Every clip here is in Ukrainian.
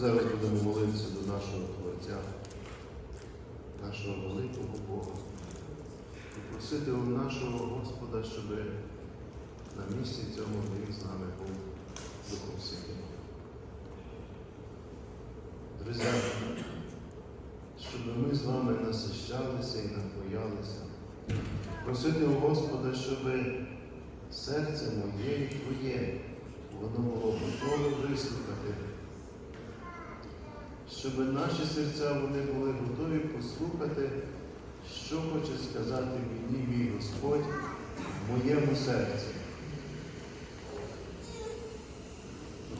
Зараз будемо молитися до нашого Творця, нашого великого Бога. І просити у нашого Господа, щоб на місці цьому Він з нами був Духом Святим. Друзі, щоб ми з вами насищалися і напоялися. Просити у Господа, щоб серце моє і Твоє, воно було готове вислухати, щоб наші серця вони були готові послухати, що хоче сказати мені мій Господь в моєму серці.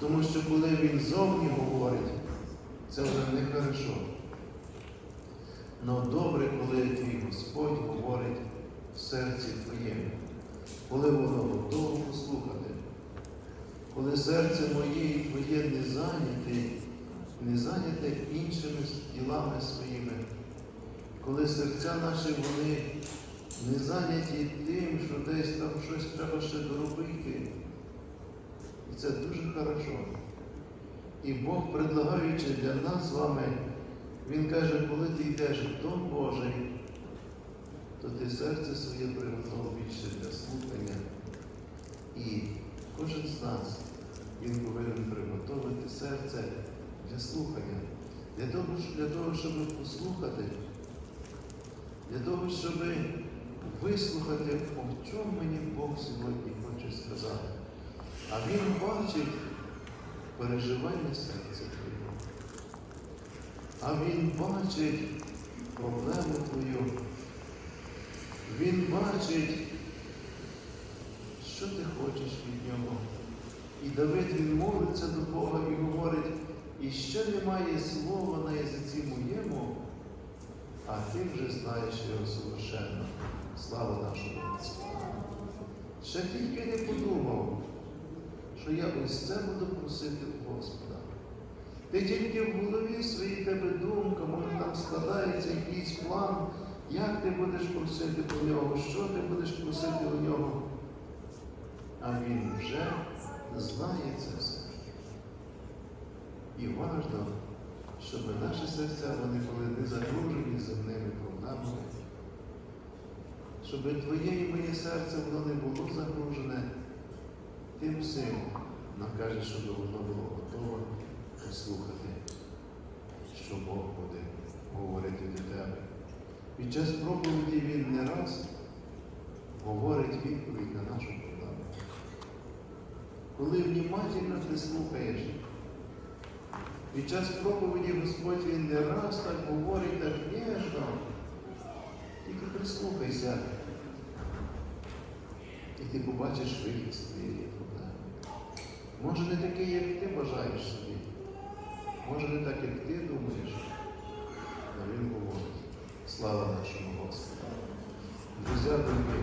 Тому що коли Він зовні говорить, це вже не хорошо. Но добре, коли твій Господь говорить в серці твоєму, коли воно готово послухати, коли серце моє і твоє не зайняте, не зайняте іншими ділами своїми, коли серця наші вони не зайняті тим, що десь там щось треба ще доробити. І це дуже хорошо. І Бог, предлагаючи для нас з вами, Він каже, коли ти йдеш в Дом Божий, то ти серце своє приготував більше для слухання. І кожен з нас він повинен приготувати серце для слухання, для того, для того, щоб послухати, для того, щоб вислухати, о чому мені Бог сьогодні хоче сказати. А Він бачить переживання серця твого. А Він бачить проблему твою. Він бачить, що ти хочеш від нього. І Давид він молиться до Бога і говорить, і ще немає слова на язиці моєму, а ти вже знаєш його совершенно. Слава нашому Господу. Ще тільки не подумав, що я ось це буду просити у Господа. Ти тільки в голові своїй тебе думка, може там складається якийсь план, як ти будеш просити у нього, що ти будеш просити у нього. А він вже знає це все. І важливо, щоб наші серця вони були не загружені земними проблемами, щоб твоє і моє серце воно не було загружене тим всім. Нам каже, щоб воно було готове послухати, що Бог буде говорити до тебе. Під час проповіді Він не раз говорить відповідь на нашу проблему. Коли внимательно ти слухаєш, під час проповіді Господь Він не раз так говорить так ніжно, тільки прислухайся, і ти побачиш вихід з твоєї проблеми. Може не такий, як ти бажаєш собі, може не так, як ти думаєш, але Він говорить. Слава нашому Господу. Друзі, дорогі,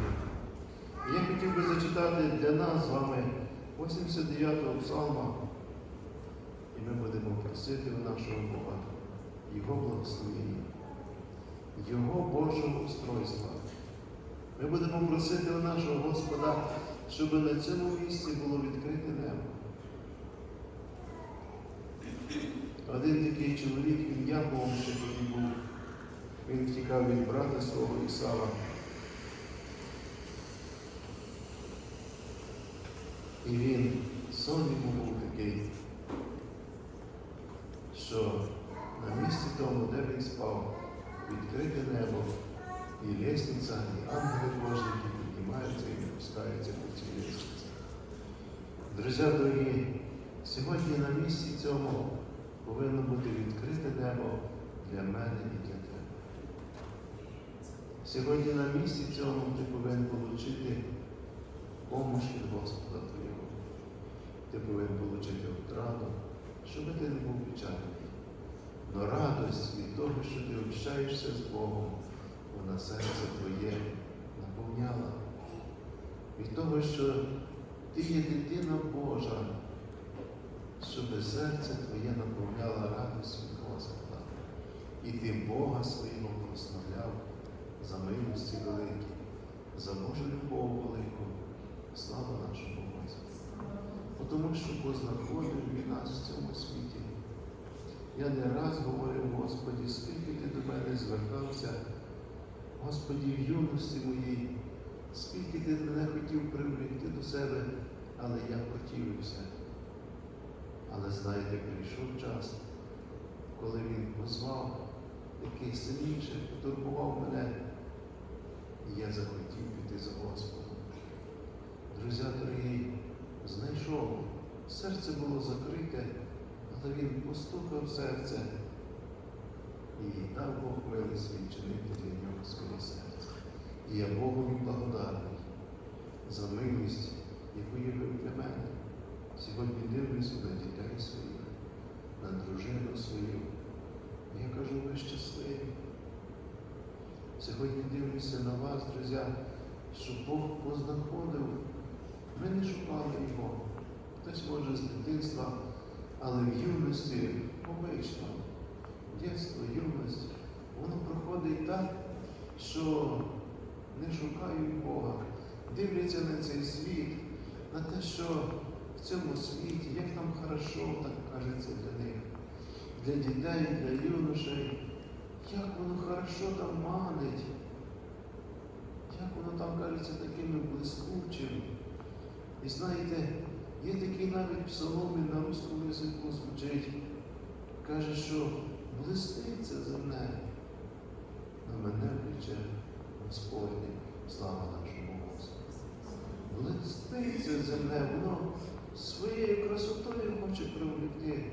я хотів би зачитати для нас з вами 89-го псалма, ми будемо просити у нашого Бога Його благословення, Його Божого устройства. Ми будемо просити у нашого Господа, щоб на цьому місці було відкрите небо. Один такий чоловік, він Яковом ще тоді був. Він втікав від брата свого Ісава. І він сон йому був такий, що на місці тому, де він спав, відкрите небо, і лісниця, і ангели Божі, які піднімаються і опускаються по цій лісниці. Друзі дорогі, сьогодні на місці цьому повинно бути відкрите небо для мене і для тебе. Сьогодні на місці цьому ти повинен отримати помощь від Господа Твого. Ти повинен отримати отраду, щоб ти не був печальний. Но радость від того, що ти общаєшся з Богом, вона серце твоє наповняла. Від того, що ти є дитина Божа, щоб серце твоє наповняло радість Господа. І ти Бога свого прославляв за милості великі, за Божу любов велику. Слава нашому Господу. Тому що познаходив він нас в цьому світі. Я не раз говорив, Господі, скільки ти до мене звертався, Господі, в юності моїй, скільки ти мене хотів привлекти до себе, але я противився. Але знаєте, прийшов час, коли він позвав, який сильніше потурбував мене, і я захотів піти за Господом. Друзі дорогі, знайшов, серце було закрите, але він постукав серце і дав Бог милість відчинити для нього своє серце. І я Богові благодарний за милість, яку явив для мене. Сьогодні дивлюся на дітей своїх, на дружину свою. Я кажу, ви щасливі. Сьогодні дивлюся на вас, друзі, що Бог познаходив. Ми не шукали його. Хтось може з дитинства, але в юності обично. Дєтство, юність, воно проходить так, що не шукають Бога, дивляться на цей світ, на те, що в цьому світі, як там хорошо, так кажеться для них, для дітей, для юношей, як воно хорошо там манить, як воно там кажеться такими блискучим. І знаєте, є такий навіть псалом і на русскому язику звучить, каже, що блиститься земне, на мене плече Господнє, слава нашому Господу. Блиститься земне, воно своєю красотою хоче привлекти.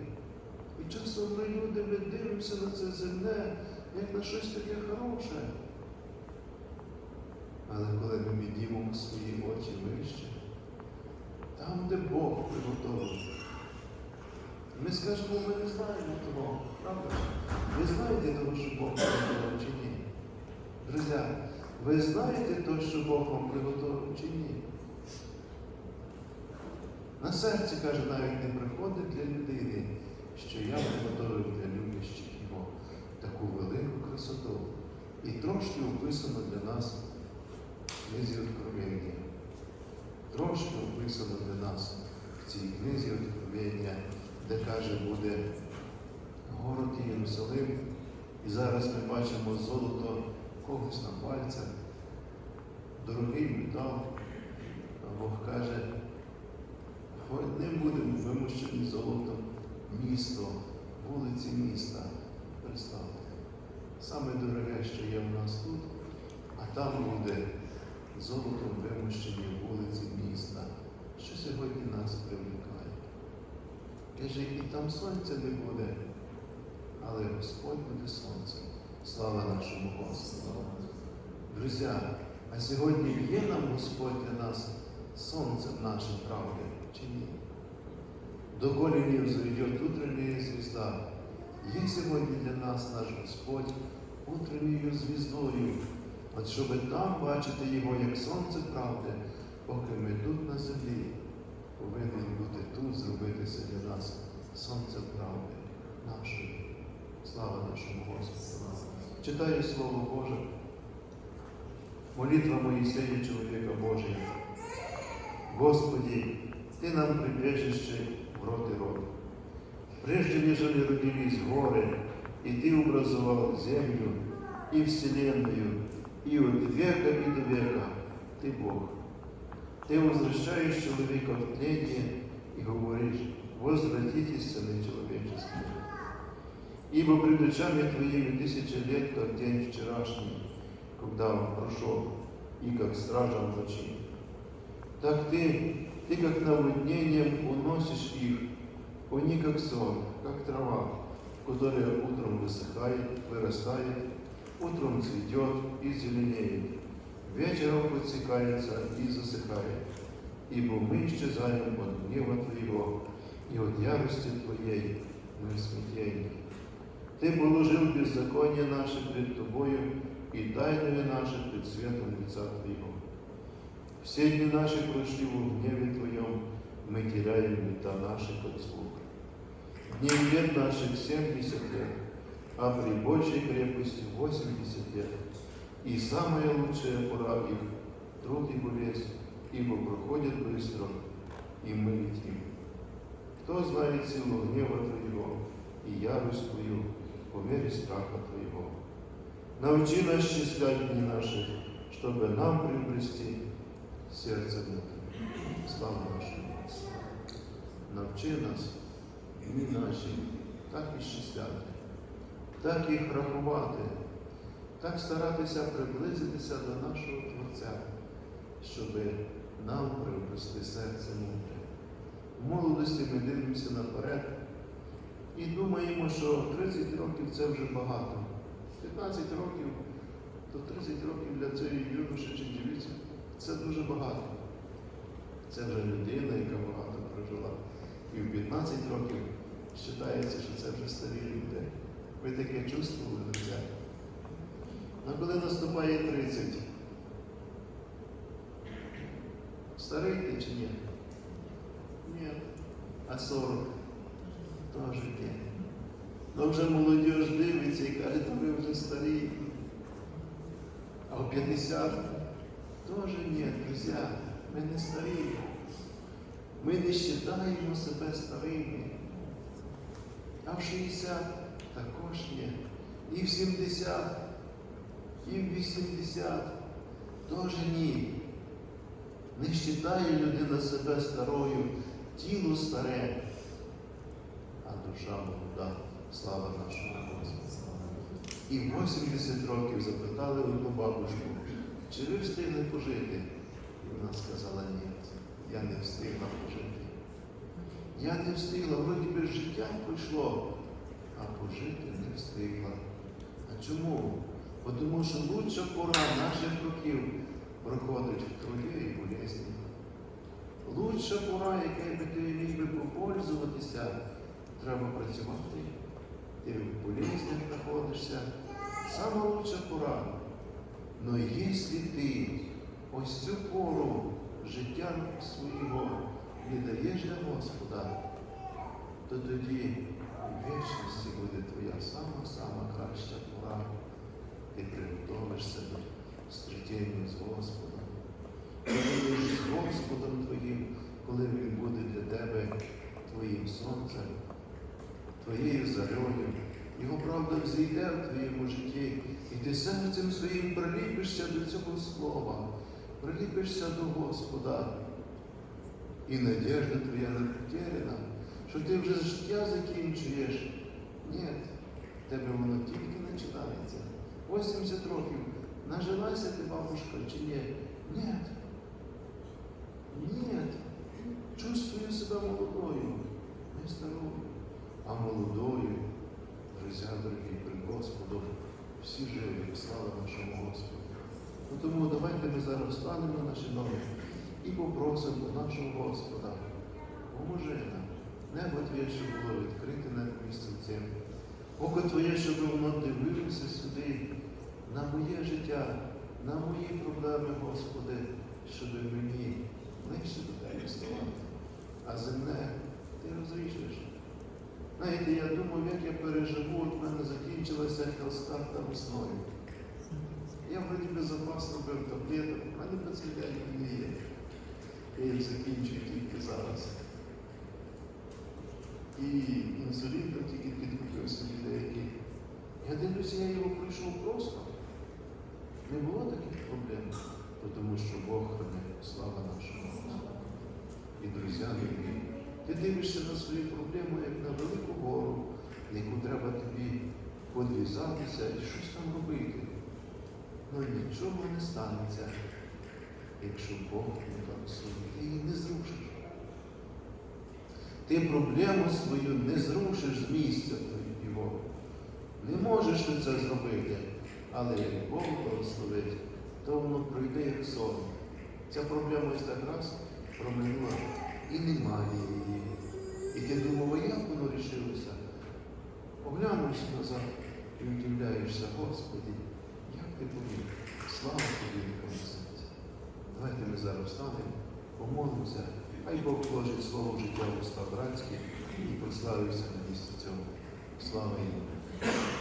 І часом ми люди ми дивимося на це земне, як на щось таке хороше. Але коли ми підіймемо свої очі вище, там, де Бог приготовив. Ми скажемо, ми не знаємо того, правда? Ви знаєте того, що Бог приготовив чи ні? Друзі, ви знаєте то, що Бог вам приготовив чи ні? На серці, каже, навіть не приходить для людини, що я приготовив для любящих його таку велику красоту. І трошки описано для нас в книзі Откровення. Трошки описано для нас в цій книзі Откровення, де каже, буде город Єрусалим. І зараз ми бачимо золото когось на пальцях, дорогий метал. Бог каже, не будемо вимущені золотом місто, вулиці міста. Представте, саме дороге, що є в нас тут, а там буде золотом вимущені вулиці міста, що сьогодні нас привлікає. Каже, і там сонця не буде, але Господь буде сонцем. Слава нашому Господу. Друзі, а сьогодні є нам Господь для нас сонцем нашей правди, чи ні? До колінів зайдет утренняя звезда. Є сьогодні для нас наш Господь утренньою звіздою, от щоб там бачити Його як сонце правди, поки ми тут на землі повинен бути тут, зробитися для нас сонцем правди нашої. Слава нашому Господу. Читаю Слово Боже. Молитва Моїсея, чоловіка Божия. Господи, Ты нам прибежище в род и род. Прежде нежели родились горы, и Ты образовал землю и вселенную, и от века и до века Ты Бог. Ты возвращаешь человека в тление и говоришь, возвратитесь, сыны человеческие. Ибо пред очами Твоими тысяча лет, как день вчерашний, когда он прошел, и как стража в ночи. Так Ты, Ты как наводнением уносишь их, они как сон, как трава, которая утром высыхает, вырастает, утром цветет и зеленеет, вечером подсекается и засыхает. Ибо мы исчезаем от гнева Твоего, и от ярости Твоей мы в смятении. Ты положил беззаконие наше пред Тобою и тайное наше пред светом лица Твоего. Все дни наши прошли в гневе Твоем, мы теряем лета наши, как звук. Дней лет наших семьдесят лет, а при большей крепости восемьдесят лет. И самая лучшая пора их – труд и болезнь, ибо проходят быстро, и мы летим. Кто знает силу гнева Твоего, і ярость Твою по мірі страха Твоего. Научи нас счислять дни наши, чтобы нам приобрести серце внутреннее. Слава нашому Господу. Навчи нас, дні наші, так і щисляти, Так їх рахувати, так старатися приблизитися до нашого Творця, щоб нам приобрести серце мудре. В молодості ми дивимося наперед і думаємо, що 30 років це вже багато. 15 років, то 30 років для цієї юноші чи дівиці це дуже багато. Це вже людина, яка багато прожила. І в 15 років вважається, що це вже старі люди. Ви таке чувствували це? А коли наступає 30, старий ти чи ні? Ні. А 40? Теж ні. Ну вже молодіж дивиться і каже, то ви вже старі. А в 50 теж ні, друзі, ми не старі. Ми не вважаємо себе старими. А в 60 також ні. І в 70, і в 80 теж ні. Не вважає людина себе старою, тіло старе, а душа молода. Слава нашому Господу. І в 80 років запитали одну бабушку, чи ви встигли пожити? І вона сказала, ні, я не встигла пожити. Я не встигла, вроді би життя пройшло, а пожити не встигла. А чому? Бо Тому що лучша пора наших років проходить в труді і болезні. Лучша пора, яка би ти міг би попользуватися, треба працювати. Ти в болезнях знаходишся. Сама лучша пора. Но якщо ти ось цю пору життя свого не даєш для Господа, то тоді вічності буде твоя сама-сама краща пора. Ти приготовишся до зустрічення з Господом. Ти будеш з Господом Твоїм, коли Він буде для тебе твоїм сонцем, твоєю зарою. Його правда взійде в твоєму житті, і ти серцем своїм приліпишся до цього слова, приліпишся до Господа. І надіжда твоя не потеряна, що ти вже життя закінчуєш. Ні, тебе воно тільки починається. 80 років. Нажилася ти, бабушка, чи ні? Ні. Ні. Чувствую себе молодою, не старою, а молодою. Друзі, дорогі, при Господу, всі живі, слава нашому Господу. Ну, тому давайте ми зараз станемо на наші ноги і попросимо нашого Господа, поможи нам, небо Твоє, щоб було відкрите над місцем цим. Око Твоє, щоб воно дивилося сюди, на моє життя, на мої проблеми, Господи, щоб мені ближче до Тебе ставати. А земне ти розрішиш. Знаєте, я думав, як я переживу, от мене закінчилася хелскарта весною. Я вроді би запас робив таблеток, в мене пацієнтів не є. Я закінчую тільки зараз. І інсулін там тільки підкупив собі деякий. Я дивлюся, я його пройшов просто. Не було таких проблем, тому що Бог хранив, слава нашому Господу. І друзі мої, ти дивишся на свою проблему як на велику гору, яку треба тобі подвізатися і щось там робити. Ну нічого не станеться, якщо Бог не благословить. Ти її не зрушиш. Ти проблему свою не зрушиш з місця його. Не можеш ти це зробити, але як Бог благословить, то воно пройде як сон. Ця проблема ось так раз проминула і немає її. І ти думав, як воно рішилося? Оглянувся назад і удивляєшся, Господи, як ти поміг? Слава тобі, серці. Давайте ми зараз встанемо, помолимося, хай Бог вложить слово в життя уста братське і прославився на місці цього. Слава йому.